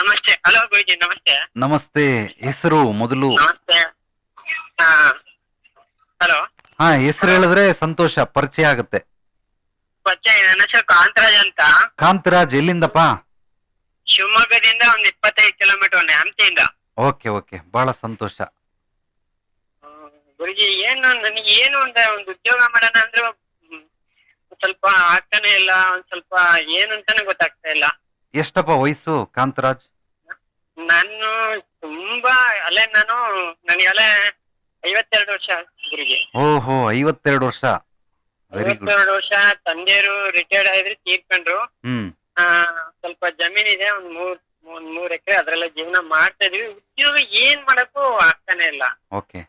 ನಮಸ್ತೆ. ಹಲೋ ಗುರುಜಿ ನಮಸ್ತೆ. ನಮಸ್ತೆ. ಹೆಸರು ಮೊದಲು. ನಮಸ್ತೆ. ಹಲೋ. ಹಾ ಹೆಸರು ಹೇಳಿದ್ರೆ ಸಂತೋಷ ಪರಿಚಯ ಆಗುತ್ತೆ. ಪರಿಚಯ ನನ್ನ ಹೆಸರು ಕಾಂತರಾಜ್ ಅಂತ. ಕಾಂತರಾಜ್ ಎಲ್ಲಿಂದಪ್ಪ? ಶಿವಮೊಗ್ಗದಿಂದ ಒಂದ್ ಇಪ್ಪತ್ತೈದು ಕಿಲೋಮೀಟರ್ ಹಂಪಿಯಿಂದ. Okay okay. ಬಹಳ ಸಂತೋಷ. ಗುರುಜಿ ಏನು ನನಗೆ ಏನು ಒಂದು ಒಂದು ಉದ್ಯೋಗ ಮಾಡೋಣ ಅಂದ್ರೆ ಸ್ವಲ್ಪ ಆಗ್ತಾನೆ ಇಲ್ಲ ಒಂದ್ ಸ್ವಲ್ಪ ಏನು ಅಂತಾನೆ ಗೊತ್ತಾಗ್ತಾ ಇಲ್ಲ. ಎಷ್ಟಪ್ಪ ವಯಸ್ಸು ಕಾಂತರಾಜ್? ನಾನು ತುಂಬಾ ಅಲ್ಲೇ ನಾನು ನನಗೆ ಅಲೆ ಐವತ್ತೆರಡು ವರ್ಷ ಗುರುಜಿ ಓಹೋ ಐವತ್ತೆರಡು ವರ್ಷ. ವೆರಿ ಗುಡ್ ಐವತ್ತೆರಡು ವರ್ಷ ತಂದೆಯರು ರಿಟೈರ್ಡ್ ಆದ್ರೆ ತೀರ್ಕೊಂಡ್ರು. ಹ್ಮ್. ಆ, ಸ್ವಲ್ಪ ಜಮೀನ್ ಇದೆ ಒಂದ್ ಮೂರ್ ಒಂದ್ ಮೂರ್ ಎಕರೆ ಅದ್ರಲ್ಲ ಜೀವನ ಮಾಡ್ತಾ ಇದೀವಿ. ಉದ್ಯೋಗ ಏನ್ ಮಾಡಕ್ಕೂ ಆಗ್ತಾನೆ ಇಲ್ಲ. ಓಕೆ.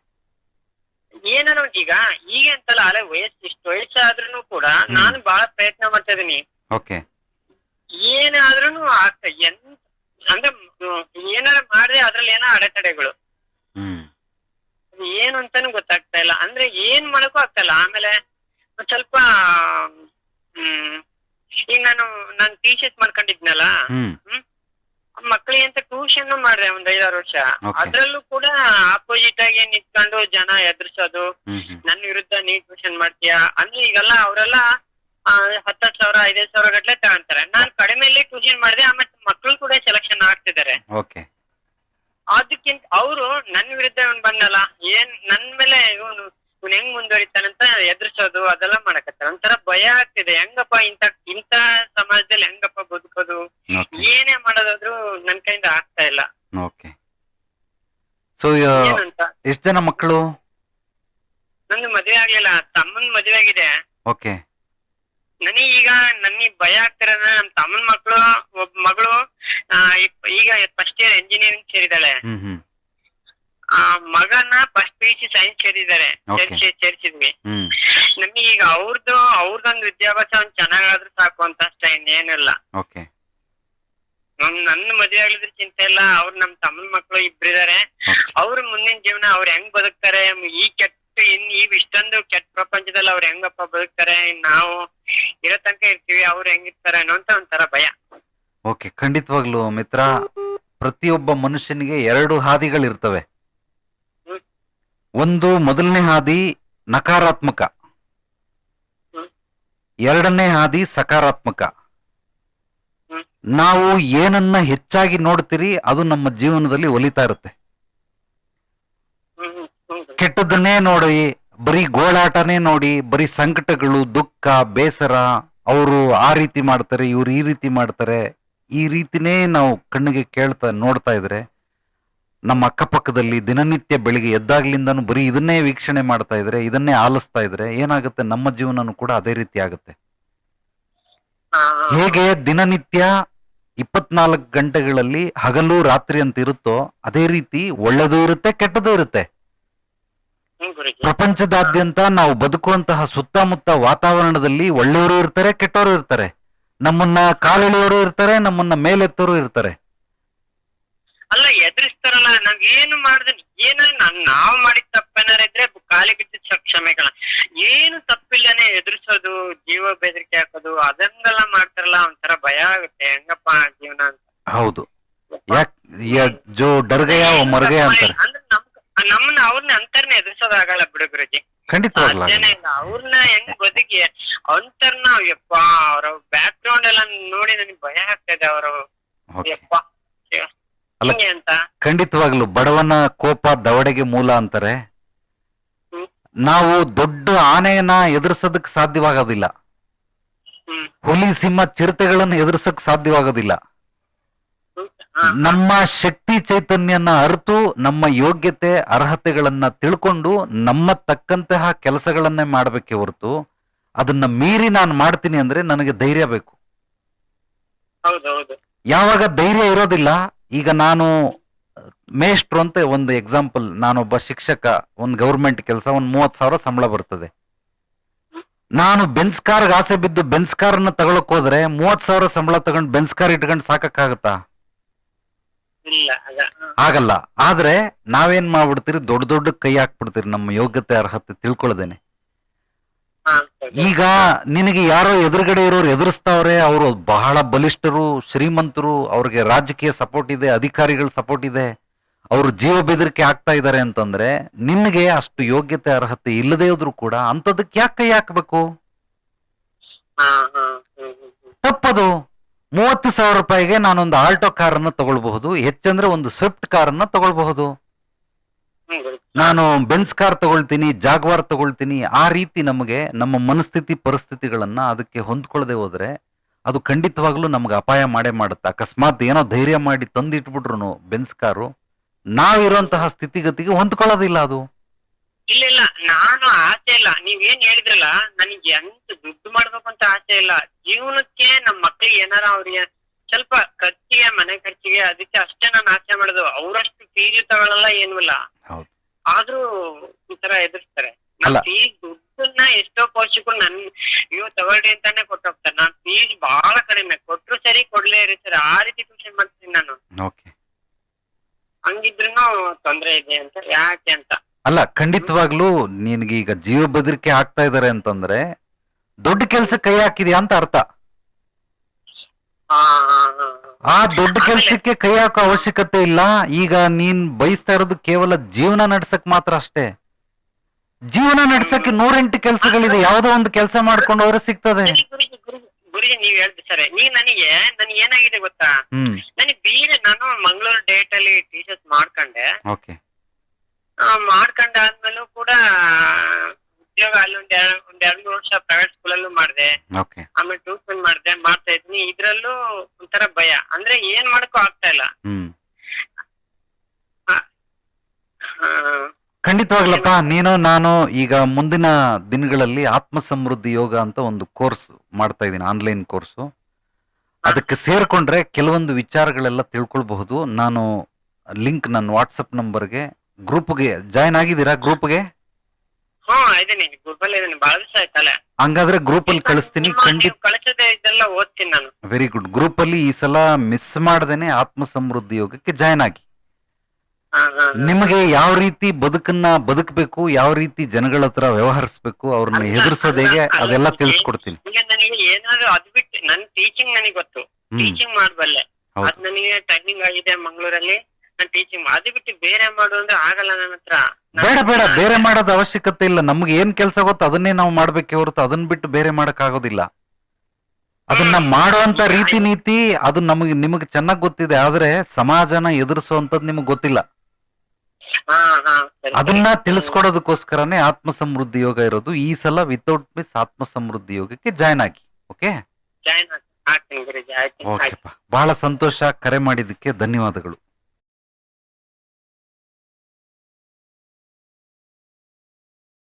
ಏನಾರು ಈಗ ಈಗ ಅಂತಲ್ಲ ಅಲೆ ವಯಸ್ಸು ಇಷ್ಟು ವಯಸ್ಸಾದ್ರೂ ಕೂಡ ನಾನು ಬಹಳ ಪ್ರಯತ್ನ ಮಾಡ್ತಾ ಇದೀನಿ. ಓಕೆ. ಏನಾದ್ರೂ ಆಗ್ತಾ. ಎಂತ ಅಂದ್ರೆ ಏನಾರ ಮಾಡಿದ್ರೆ ಅದ್ರಲ್ಲಿ ಏನೋ ಅಡೆತಡೆಗಳು. ಏನು ಅಂತಾನು ಗೊತ್ತಾಗ್ತಾ ಇಲ್ಲ. ಅಂದ್ರೆ ಏನ್ ಮಾಡಕ್ಕೂ ಆಗ್ತಾ ಇಲ್ಲ. ಆಮೇಲೆ ಸ್ವಲ್ಪ ಹ್ಮ್ ಈಗ ನಾನು ನಾನು ಟೀಚರ್ಸ್ ಮಾಡ್ಕೊಂಡಿದ್ನಲ್ಲ? ಹ್ಮ್. ಮಕ್ಕಳಿಗೆ ಅಂತ ಟ್ಯೂಷನ್ ಮಾಡಿದೆ ಒಂದ್ ಐದಾರು ವರ್ಷ. ಅದ್ರಲ್ಲೂ ಕೂಡ ಆಪೋಸಿಟ್ ಆಗಿ ನಿಂತ್ಕೊಂಡು ಜನ ಎದುರಿಸೋದು. ನನ್ನ ವಿರುದ್ಧ ನೀ ಟ್ಯೂಷನ್ ಮಾಡ್ತೀಯಾ? ಅಂದ್ರೆ ಈಗೆಲ್ಲ ಅವರೆಲ್ಲ ಹತ್ತತ್ತು ಸಾವಿರ ಐದೈದು ಸಾವಿರ ಗಟ್ಲೆ ತಗೊಂತಾರೆ. ಟ್ಯೂಷನ್ ಮಾಡಿದೆ? ಆಮೇಲೆ ಮಕ್ಕಳು ಕೂಡ ಸೆಲೆಕ್ಷನ್ ಆಗ್ತಿದ್ದಾರೆ. ಓಕೆ ಅದಕ್ಕಿಂತ ಅವರು ನನ್ನ ವಿರುದ್ಧ ಇವನ್ ಬಂದಲ್ಲ. ಏನ್ ನನ್ ಮೇಲೆ ಇವನು ಇವ್ನು ಹೆಂಗ್ ಮುಂದುವರಿತಾನಂತ ಎದುರಿಸೋದು ಅದೆಲ್ಲ ಮಾಡಕತ್ತಾರ ಒಂಥರ ಭಯ ಆಗ್ತಿದೆ. ಹೆಂಗಪ್ಪ ಇಂತ ಇಂತ ಸಮಾಜದಲ್ಲಿ ಹೆಂಗಪ್ಪ ಬದುಕೋದು? ಏನೇ ಮಾಡೋದಾದ್ರು ನನ್ ಕೈಯಿಂದ ಆಗ್ತಾ ಇಲ್ಲ. ಓಕೆ ಸೊ ಏನಂತ? ಎಷ್ಟು ಜನ ಮಕ್ಕಳು ನಂದು ಮದ್ವೆ ಆಗ್ಲಿಲ್ಲ. ತಮ್ಮನ್ ಮದ್ವೆ ಆಗಿದೆ. ಓಕೆ ನನಗೆ ಭಯ ಆಗ್ತಿರೋದ ನಮ್ ತಮ್ಮನ ಮಕ್ಕಳು ಒಬ್ಬ ಮಗಳು ಆ, ಇಪ್- ಈಗ ಫಸ್ಟ್ ಇಯರ್ ಇಂಜಿನಿಯರಿಂಗ್ ಸೇರಿದಾಳೆ ಹ್ಮ್ ಹ್ಮ್. ಆ ಮಗನ first P U C science ಸೇರಿದ್ದಾರೆ. Okay. ಸೇರ್ಸಿ ಸೇರ್ಸಿದ್ವಿ. ಹ್ಮ್. ನಮಗೆ ಈಗ ಅವ್ರದ್ದು ಅವ್ರದೊಂದು ವಿದ್ಯಾಭ್ಯಾಸ ಒಂದ್ ಚೆನ್ನಾಗಾದ್ರೂ ಸಾಕು ಅಂತ ಅಷ್ಟೇ ಇನ್ನೇನಿಲ್ಲ ಓಕೆ ನಮ್ ನನ್ನ ಮದ್ವೆ ಆಗ್ಲಿದ್ರೆ ಚಿಂತೆ ಇಲ್ಲ. ಅವ್ರು ನಮ್ ತಮ್ಮನ ಮಕ್ಳು ಇಬ್ರಿದಾರೆ. ಅವ್ರ ಮುಂದಿನ ಜೀವನ ಅವ್ರ ಹೆಂಗ್ ಬದುಕ್ತಾರೆ? ಈ ಕೆಟ್ಟ ಇನ್ ಈ ಇಷ್ಟೊಂದು ಕೆಟ್ಟ ಪ್ರಪಂಚದಲ್ಲಿ ಅವ್ರ ಹೆಂಗಪ್ಪ ಬದುಕ್ತಾರೆ? ಇನ್ ನಾವು ಇರೋ ತನಕ ಇರ್ತೀವಿ ಅವ್ರು ಹೆಂಗಿರ್ತಾರೆ ಅನ್ನೋ ಅಂತ ಒಂಥರ ಭಯ. ಓಕೆ ಖಂಡಿತವಾಗ್ಲು ಮಿತ್ರ ಪ್ರತಿಯೊಬ್ಬ ಮನುಷ್ಯನಿಗೆ ಎರಡು ಹಾದಿಗಳಿರ್ತವೆ. ಒಂದು ಮೊದಲನೇ ಹಾದಿ ನಕಾರಾತ್ಮಕ. ಎರಡನೇ ಹಾದಿ ಸಕಾರಾತ್ಮಕ. ನಾವು ಏನನ್ನ ಹೆಚ್ಚಾಗಿ ನೋಡ್ತೀರಿ ಅದು ನಮ್ಮ ಜೀವನದಲ್ಲಿ ಒಲಿತಾ ಇರುತ್ತೆ. ಕೆಟ್ಟದನ್ನೇ ನೋಡಿ ಬರೀ ಗೋಳಾಟನೇ ನೋಡಿ ಬರೀ ಸಂಕಟಗಳು ದುಃಖ ಬೇಸರ ಅವರು ಆ ರೀತಿ ಮಾಡ್ತಾರೆ ಇವರು ಈ ರೀತಿ ಮಾಡ್ತಾರೆ ಈ ರೀತಿನೇ ನಾವು ಕಣ್ಣಿಗೆ ಕೇಳ್ತಾ ನೋಡ್ತಾ ಇದ್ರೆ ನಮ್ಮ ಅಕ್ಕಪಕ್ಕದಲ್ಲಿ ದಿನನಿತ್ಯ ಬೆಳಿಗ್ಗೆ ಎದ್ದಾಗ್ಲಿಂದನೂ ಬರೀ ಇದನ್ನೇ ವೀಕ್ಷಣೆ ಮಾಡ್ತಾ ಇದ್ರೆ ಇದನ್ನೇ ಆಲಿಸ್ತಾ ಇದ್ರೆ ಏನಾಗುತ್ತೆ? ನಮ್ಮ ಜೀವನನೂ ಕೂಡ ಅದೇ ರೀತಿ ಆಗುತ್ತೆ. ಹೇಗೆ ದಿನನಿತ್ಯ ಇಪ್ಪತ್ನಾಲ್ಕು ಗಂಟೆಗಳಲ್ಲಿ ಹಗಲು ರಾತ್ರಿ ಅಂತ ಇರುತ್ತೋ ಅದೇ ರೀತಿ ಒಳ್ಳೆದು ಇರುತ್ತೆ ಕೆಟ್ಟದೂ ಇರುತ್ತೆ. ಪ್ರಪಂಚದಾದ್ಯಂತ ನಾವು ಬದುಕುವಂತಹ ಸುತ್ತಮುತ್ತ ವಾತಾವರಣದಲ್ಲಿ ಒಳ್ಳೆಯವರು ಇರ್ತಾರೆ ಕೆಟ್ಟವರು ಇರ್ತಾರೆ. ನಮ್ಮನ್ನ ಕಾಲೆಳೆಯೋರು ಇರ್ತಾರೆ ನಮ್ಮನ್ನ ಮೇಲೆತ್ತೋರು ಇರ್ತಾರೆ. ಅಲ್ಲ ಎದುರಿಸ್ತಾರಲ್ಲ ನಾವ್ ಏನು ಮಾಡಿದ್ರೆ ಏನಾದ್ರು ನಾನ್ ನಾವ್ ಮಾಡಿದ ತಪ್ಪೇನಾರ ಇದ್ರೆ ಕಾಲಿಗೆ ಕ್ಷಮೆಗಳ. ಏನು ತಪ್ಪಿಲ್ಲನೆ ಎದುರಿಸೋದು ಜೀವ ಬೆದರಿಕೆ ಹಾಕೋದು ಅದನ್ನೆಲ್ಲ ಮಾಡ್ತಾರಲ್ಲ ಒಂಥರ ಭಯ ಆಗುತ್ತೆ. ಹೆಂಗಪ್ಪ ಜೀವನ ಅಂತ. ಹೌದು. ಯಾಕ್ ಯ- ಜೋ ಡರ್ಗಯ ಮರ್ಗಯ ಅಂತಾರೆ ಅಂದ್ರೆ ನಮ್ ನಮ್ಮನ್ನ ಅವ್ರನ್ನ ಎದುರಿಸೋದಾಗಲ್ಲ ಬಿಡು ಗುರುಜಿ. ಆಗಲ್ಲ ಇಲ್ಲ. ಅವ್ರನ್ನ ಹೆಂಗ್ ಬದುಕಿ ಅಂತರ್ನ ಯಪ್ಪ ಅವ್ರ ಬ್ಯಾಕ್ ಗ್ರೌಂಡ್ ಎಲ್ಲ ನೋಡಿ ನನಗೆ ಭಯ ಆಗ್ತದೆ ಅವರು. Okay. ಯಪ್ಪ. ಅಲ್ಲ ಹಿಂಗೆ ಅಂತ. ಖಂಡಿತವಾಗ್ಲು ಬಡವನ ಕೋಪ ದವಡೆಗೆ ಮೂಲ ಅಂತಾರೆ. ಹ್ಮ್. ನಾವು ದೊಡ್ಡ ಆನೆಯನ್ನ ಎದುರಿಸೋದಕ್ಕೆ ಸಾಧ್ಯವಾಗೋದಿಲ್ಲ. ಹ್ಮ್. ಹುಲಿ ಸಿಂಹ ಚಿರತೆಗಳನ್ನು ಎದುರಿಸಕ್ ಸಾಧ್ಯವಾಗೋದಿಲ್ಲ. ನಮ್ಮ ಶಕ್ತಿ ಚೈತನ್ಯನ ಅರಿತು ನಮ್ಮ ಯೋಗ್ಯತೆ ಅರ್ಹತೆಗಳನ್ನ ತಿಳ್ಕೊಂಡು ನಮ್ಮ ತಕ್ಕಂತಹ ಕೆಲಸಗಳನ್ನೇ ಮಾಡಬೇಕೆ ಹೊರತು ಅದನ್ನ ಮೀರಿ ನಾನು ಮಾಡ್ತೀನಿ ಅಂದ್ರೆ ನನಗೆ ಧೈರ್ಯ ಬೇಕು. ಯಾವಾಗ ಧೈರ್ಯ ಇರೋದಿಲ್ಲ ಈಗ ನಾನು ಮೇಷ್ಟ್ರು ಅಂತ ಒಂದು ಎಕ್ಸಾಂಪಲ್ ನಾನೊಬ್ಬ ಶಿಕ್ಷಕ ಒಂದು ಗೌರ್ಮೆಂಟ್ ಕೆಲಸ ಒಂದು ಮೂವತ್ತು ಸಾವಿರ ಸಂಬಳ ಬರ್ತದೆ. ನಾನು ಬೆನ್ಸ್ ಕಾರ್ಗೆ ಆಸೆ ಬಿದ್ದು ಬೆನ್ಸ್ ಕಾರ್ನ ತಗೊಳಕ್ ಹೋದ್ರೆ ಮೂವತ್ ಸಾವಿರ ಸಂಬಳ ತಗೊಂಡು ಬೆನ್ಸ್ ಕಾರ್ ಇಟ್ಕೊಂಡು ಸಾಕಕ್ಕಾಗತ್ತಾ? ಇಲ್ಲ ಆಗಲ್ಲ. ಆದ್ರೆ ನಾವೇನ್ ಮಾಡ್ಬಿಡ್ತೀರಿ? ದೊಡ್ಡ ದೊಡ್ಡ ಕೈ ಹಾಕ್ಬಿಡ್ತೀರಿ. ನಮ್ಮ ಯೋಗ್ಯತೆ ಅರ್ಹತೆ ತಿಳ್ಕೊಳ್ದೇನೆ ಈಗ ನಿನಗೆ ಯಾರೋ ಎದುರುಗಡೆ ಇರೋರು ಎದುರಿಸ್ತಾವ್ರೆ ಅವರು ಬಹಳ ಬಲಿಷ್ಠರು ಶ್ರೀಮಂತರು ಅವ್ರಿಗೆ ರಾಜಕೀಯ ಸಪೋರ್ಟ್ ಇದೆ ಅಧಿಕಾರಿಗಳ ಸಪೋರ್ಟ್ ಇದೆ. ಅವರು ಜೀವ ಬೆದರಿಕೆ ಆಗ್ತಾ ಇದ್ದಾರೆ ಅಂತಂದ್ರೆ ನಿನಗೆ ಅಷ್ಟು ಯೋಗ್ಯತೆ ಅರ್ಹತೆ ಇಲ್ಲದೆ ಇದ್ರು ಕೂಡ ಅಂತದಕ್ಕೆ ಯಾಕೆ ಕೈ ಹಾಕ್ಬೇಕು? ತಪ್ಪದು. ಮೂವತ್ತು ಸಾವಿರ ರೂಪಾಯಿಗೆ ನಾನೊಂದು ಆಲ್ಟೋ ಕಾರನ್ನ ತಗೊಳ್ಬಹುದು. ಹೆಚ್ಚಂದ್ರೆ ಒಂದು ಸ್ವಿಫ್ಟ್ ಕಾರನ್ನು ತಗೊಳ್ಬಹುದು. ನಾನು ಬೆನ್ಸ್ ಕಾರ್ ತಗೊಳ್ತೀನಿ ಜಾಗ್ವಾರ್ ತಗೊಳ್ತೀನಿ. ಆ ರೀತಿ ನಮಗೆ ನಮ್ಮ ಮನಸ್ಥಿತಿ ಪರಿಸ್ಥಿತಿಗಳನ್ನ ಅದಕ್ಕೆ ಹೊಂದ್ಕೊಳ್ಳದೆ ಹೋದ್ರೆ ಅದು ಖಂಡಿತವಾಗ್ಲೂ ನಮ್ಗೆ ಅಪಾಯ ಮಾಡೇ ಮಾಡುತ್ತೆ. ಅಕಸ್ಮಾತ್ ಏನೋ ಧೈರ್ಯ ಮಾಡಿ ತಂದಿಟ್ಬಿಟ್ರು ಬೆನ್ಸ್ ಕಾರು ನಾವಿರುವಂತಹ ಸ್ಥಿತಿಗತಿಗೆ ಹೊಂದ್ಕೊಳ್ಳೋದಿಲ್ಲ ಅದು. ಇಲ್ಲ ಇಲ್ಲ. ನಾನು ಆಸೆ ಇಲ್ಲ. ನೀವ್ ಏನ್ ಹೇಳಿದ್ರಲ್ಲ ನನಗೆ ಎಂತ ದುಡ್ಡು ಮಾಡ್ಬೇಕು ಅಂತ ಆಸೆ ಇಲ್ಲ. ಜೀವನಕ್ಕೆ ನಮ್ ಮಕ್ಳಿಗೆ ಏನಾರ ಅವ್ರಿಗೆ ಸ್ವಲ್ಪ ಖರ್ಚಿಗೆ ಮನೆ ಖರ್ಚಿಗೆ ಅದಕ್ಕೆ ಅಷ್ಟೇ ನಾನು ಆಸೆ ಮಾಡೋದು. ಅವರಷ್ಟು ಫೀಸ್ ತಗೊಳಲ್ಲ ಏನು ಇಲ್ಲ. ಹೌದು. ಆದ್ರೂ ಈ ತರ ಎದುರಿಸ್ತಾರೆ ಅಲ್ಲ. ನಾನ್ ಫೀಸ್ ದುಡ್ಡನ್ನ ಎಷ್ಟೋ ಪೋಷಕರು ನನ್ ನೀವು ತಗೊಳ್ರಿ ಅಂತಾನೆ ಕೊಟ್ಟೋಗ್ತಾರೆ ನಾನ್ ಫೀಸ್ ಬಹಳ ಕಡಿಮೆ. ಕೊಟ್ರು ಸರಿ ಕೊಡ್ಲೇ ಇರಿ ಸರಿ. ಆ ರೀತಿ ಟ್ಯೂಷನ್ ಮಾಡ್ತೀನಿ ನಾನು. ಓಕೆ. ಹಂಗಿದ್ರು ತೊಂದ್ರೆ ಇದೆ ಅಂತ ಯಾಕೆ ಅಂತ. ಅಲ್ಲ ಖಂಡಿತವಾಗ್ಲೂ ನಿನಗೆ ಈಗ ಜೀವ ಬೆದರಿಕೆ ಆಗ್ತಾ ಇದಾರೆ ಅಂತಂದ್ರೆ ದೊಡ್ಡ ಕೆಲ್ಸ ಕೈ ಹಾಕಿದ್ಯಾ ಅಂತ ಅರ್ಥ. ಆ ದೊಡ್ಡ ಕೆಲ್ಸಕ್ಕೆ ಕೈ ಹಾಕೋ ಅವಶ್ಯಕತೆ ಇಲ್ಲ. ಈಗ ನೀನ್ ಬಯಸ್ತಾ ಇರೋದು ಕೇವಲ ಜೀವನ ನಡ್ಸಕ್ ಮಾತ್ರ ಅಷ್ಟೇ. ಜೀವನ ನಡ್ಸಕ್ಕೆ ನೂರೆಂಟು ಕೆಲ್ಸಗಳಿದೆ. ಯಾವ್ದೋ ಒಂದು ಕೆಲಸ ಮಾಡ್ಕೊಂಡು ಹೋದ್ರೆ ಸಿಗ್ತದೆ. ಗುರುಜಿ ನೀವ್ ಹೇಳ್ದು ಸರಿ. ನೀವ್ ನನಗೆ ನನ್ಗೆ ಏನಾಗಿದೆ ಗೊತ್ತಾ? ಹ್ಮ್. ನನಗೆ ಬೇರೆ ನಾನು ಮಂಗಳೂರು ಡೇಟ್ ಅಲ್ಲಿ ಟೀಚರ್ಸ್ ಮಾಡ್ಕೊಂಡೆ. ಓಕೆ. ಮಾಡ್ಕೊಂಡಾದ್ಮೇಲೂ ಕೂಡ ಉದ್ಯೋಗ ಅಲ್ಲಿ ಒಂದ್ ಎರಡ್ ಒಂದ್ ಎರಡು ವರ್ಷ ಪ್ರೈವೇಟ್ ಸ್ಕೂಲಲ್ಲೂ ಮಾಡಿದೆ. ಓಕೆ ಆಮೇಲೆ ಟ್ಯೂಷನ್ ಮಾಡಿದೆ ಮಾಡ್ತಾ ಇದ್ನಿ. ಇದ್ರಲ್ಲೂ ಒಂಥರ ಭಯ. ಅಂದ್ರೆ ಏನ್ ಮಾಡಕ್ಕೂ ಆಗ್ತಾ ಇಲ್ಲ. ಹ್ಮ್. ಖಂಡಿತವಾಗ್ಲಪ್ಪ ನೀನು ನಾನು ಈಗ ಮುಂದಿನ ದಿನಗಳಲ್ಲಿ ಆತ್ಮ ಸಮೃದ್ಧಿ ಯೋಗ ಅಂತ ಒಂದು ಕೋರ್ಸ್ ಮಾಡ್ತಾ ಇದ್ದೀನಿ ಆನ್ಲೈನ್ ಕೋರ್ಸು ಅದಕ್ಕೆ ಸೇರ್ಕೊಂಡ್ರೆ ಕೆಲವೊಂದು ವಿಚಾರಗಳೆಲ್ಲ ತಿಳ್ಕೊಳ್ಬಹುದು. ನಾನು ಲಿಂಕ್ ನನ್ನ ವಾಟ್ಸಪ್ ನಂಬರ್ಗೆ ಗ್ರೂಪ್ಗೆ? ಜಾಯ್ನ್ ಆಗಿದ್ದೀರಾ ಗ್ರೂಪ್ಗೆ? ಹಂಗಾದ್ರೆ ಗ್ರೂಪ್ ಅಲ್ಲಿ ಇದೀನಿ ಬಹಳ ದಿವಸ ಆಯ್ತಲ್ಲ. ಹಂಗಾದ್ರೆ ಗ್ರೂಪಲ್ಲಿ ಕಳಿಸ್ತೀನಿ. ನಿಮ್ಮ ಖಂಡಿತ ನೀವು ಕಳಿಸದೆ ಇದೆಲ್ಲ ಓದ್ತೀನಿ ನಾನು. ವೆರಿ ಗುಡ್ ಗ್ರೂಪ್ ಅಲ್ಲಿ ಈ ಸಲ ಮಿಸ್ ಮಾಡ್ದೇನೆ ಆತ್ಮ ಸಮೃದ್ಧಿ ಯೋಗಕ್ಕೆ ಜಾಯ್ನ್ ಆಗಿ. ಹಾ ಹಾ ಹಾ. ನಿಮಗೆ ಯಾವ ರೀತಿ ಬದುಕನ್ನ ಬದುಕಬೇಕು ಯಾವ ರೀತಿ ಜನಗಳ ಹತ್ರ ವ್ಯವಹರಿಸಬೇಕು ಅವ್ರನ್ನ ಅಲ್ಲ, ಎದುರಿಸೋದು ಹೇಗೆ ಅಲ್ಲ, ಅಲ್ಲ, ಅದೆಲ್ಲ ಅಲ್ಲ. ತಿಳಿಸ್ಕೊಡ್ತೀನಿ. ಈಗ ನನಗೆ ಏನಾದ್ರು ಅದ್ ಬಿಟ್ಟು ನನ್ ಟೀಚಿಂಗ್ ನನಗೆ ಗೊತ್ತು. ಹ್ಮ್. ಟೀಚಿಂಗ್ ಮಾಡಬಲ್ಲೆ. ಹೌದು. ಅದ್ ನನಗೆ ಟ್ರೈನಿಂಗ್ ಆಗಿದೆ ಮಂಗಳೂರಲ್ಲಿ. ಟೀಚಿಂಗ್ ಅದು ಬಿಟ್ಟು ಬೇರೆ ಮಾಡು ಅಂದ್ರೆ ಆಗಲ್ಲ ನನ್ನ ಹತ್ರ. ಬೇಡ ಬೇಡ. ಬೇರೆ ಮಾಡೋದ್ ಅವಶ್ಯಕತೆ ಇಲ್ಲ. ನಮ್ಗೆ ಏನ್ ಕೆಲಸ ಗೊತ್ತು ಅದನ್ನೇ ನಾವು ಮಾಡ್ಬೇಕೆ ಹೊರತು. ಅದನ್ನ ಬಿಟ್ಟು ಬೇರೆ ಮಾಡಕ್ ಆಗೋದಿಲ್ಲ. ಅದನ್ನ. ಮಾಡುವಂತ ರೀತಿ ನೀತಿ ಅದು ನಮಗೆ ನಿಮಗೆ ಚೆನ್ನಾಗ್ ಗೊತ್ತಿದೆ. ಆದ್ರೆ ಸಮಾಜನ ಎದುರಿಸುವಂತದ್ ನಿಮಗೆ ಗೊತ್ತಿಲ್ಲ. ಅದನ್ನ ತಿಳಿಸ್ಕೊಡೋದಕ್ಕೋಸ್ಕರನೇ ಆತ್ಮ ಸಮೃದ್ಧಿ ಯೋಗ ಇರೋದು. ಈ ಸಲ ವಿತೌಟ್ ಮಿಸ್ ಆತ್ಮ ಸಮೃದ್ಧಿ ಯೋಗಕ್ಕೆ ಜಾಯ್ನ್ ಆಗಿ ಓಕೆ? ಓಕೆಪ್ಪ. ಬಹಳ ಸಂತೋಷ. ಕರೆ ಮಾಡಿದ್ದಕ್ಕೆ ಧನ್ಯವಾದಗಳು.